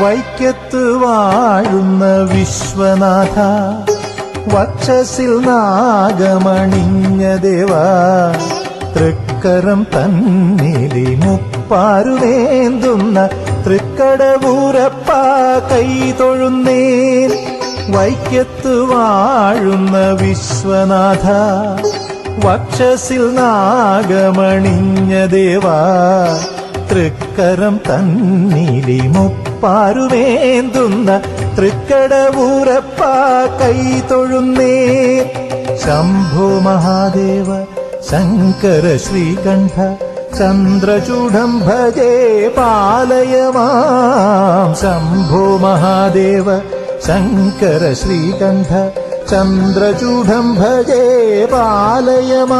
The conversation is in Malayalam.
വൈക്കത്ത് വാഴുന്ന വിശ്വനാഥ വക്ഷസിൽ നാഗമണിഞ്ഞ ദേവ തൃക്കരം തന്നിലി മുപ്പാരുവേന്തുന്ന തൃക്കടവൂരപ്പ കൈ തൊഴുന്നേൻ. വൈക്കത്ത് വാഴുന്ന വിശ്വനാഥ വക്ഷസിൽ നാഗമണിഞ്ഞ ദേവാ തൃക്കരം തന്നിലി മുപ്പാരുവേന്തുന്ന തൃക്കടവൂരപ്പ കൈ തൊഴുന്നേ. ശംഭോ മഹാദേവ ശങ്കര ശ്രീകണ്ഠ ചന്ദ്രചൂഢം ഭജേ പാലയമാം ശംഭോ മഹാദേവ ശങ്കര ശ്രീകണ്ഠ ചന്ദ്രചൂഢം ഭജേ പാലയമാം